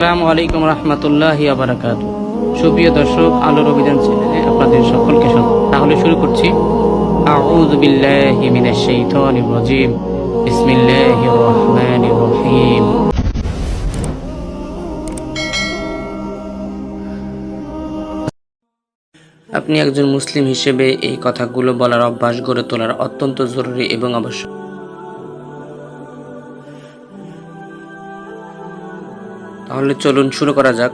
আসসালামু আলাইকুম আবরাকাত সুপ্রিয় দর্শক, আলোর অভিযান চ্যানেলে আপনাদের সকলকে তাহলে শুরু করছি। আউযু বিল্লাহি মিনাশ শাইতানির বিসমিল্লাহির রহমানির রহিম। আপনি একজন মুসলিম হিসেবে এই কথাগুলো বলার অভ্যাস গড়ে তোলার অত্যন্ত জরুরি এবং আবশ্যক। তাহলে চলুন শুরু করা যাক।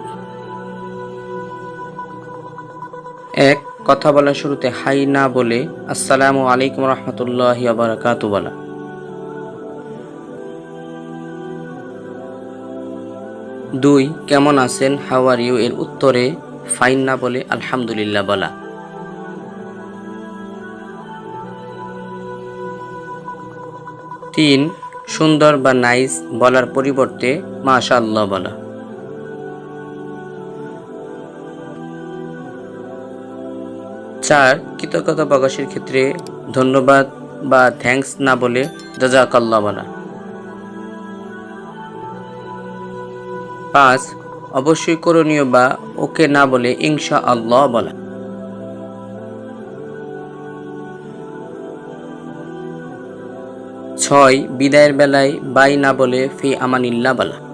এক, কথা বলার শুরুতে হাই না বলে, আসসালামু আলাইকুম রহমতুল্লাহ বলা। দুই, কেমন আছেন? হাউ আর ইউ এর উত্তরে, ফাইন না বলে, আলহামদুলিল্লাহ বলা। তিন, সুন্দর বা নাইস বলার পরিবর্তে, মাশাআল্লাহ বলা। চার, কৃতজ্ঞতা প্রকাশের ক্ষেত্রে ধন্যবাদ বা থ্যাঙ্কস না বলে জাজাকাল্লাহ বলা। পাঁচ, অবশ্যই করণীয় বা ওকে না বলে ইনশা আল্লাহ বলা। ছয়, বিদায়ের বেলায় বাই না বলে ফি আমানিল্লা বলা।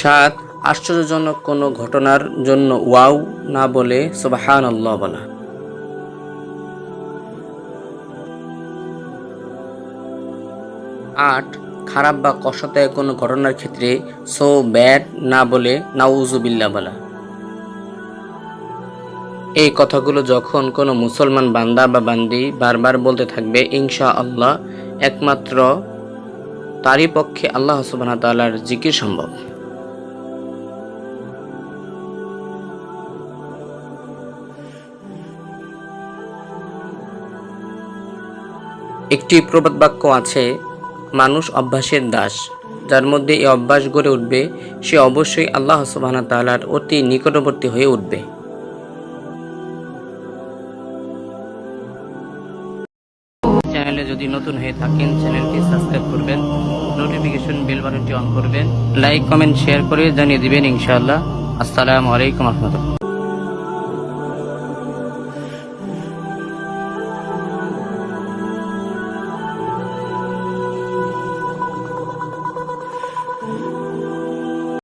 সাত, আশ্চর্যজনক কোনো ঘটনার জন্য ওয়াও না বলে সোবাহান আল্লাহ বলা। আট, খারাপ বা কষ্টদায়ক কোনো ঘটনার ক্ষেত্রে সো ব্যাড না বলে নাউজুবিল্লা বলা। এই কথাগুলো যখন কোনো মুসলমান বান্দা বা বান্দি বারবার বলতে থাকবে ইনশা আল্লাহ একমাত্র তারই পক্ষে আল্লাহ সুবাহ তালার জিকির সম্ভব। একটি প্রবাদ বাক্য আছে, মানুষ অভ্যাসের দাস। যার মধ্যে এই অভ্যাস গড়ে উঠবে, সে অবশ্যই আল্লাহ সুবাহ তালার অতি নিকটবর্তী হয়ে উঠবে। চ্যানেলে যদি নতুন হয়ে থাকেন, চ্যানেলটি সাবস্ক্রাইব করবেন, নোটিফিকেশন বেল বাটনটি অন করবেন, লাইক, কমেন্ট, শেয়ার করে জানিয়ে দিবেন ইনশাআল্লাহ। আসসালামু আলাইকুম রহমতুল্লাহ।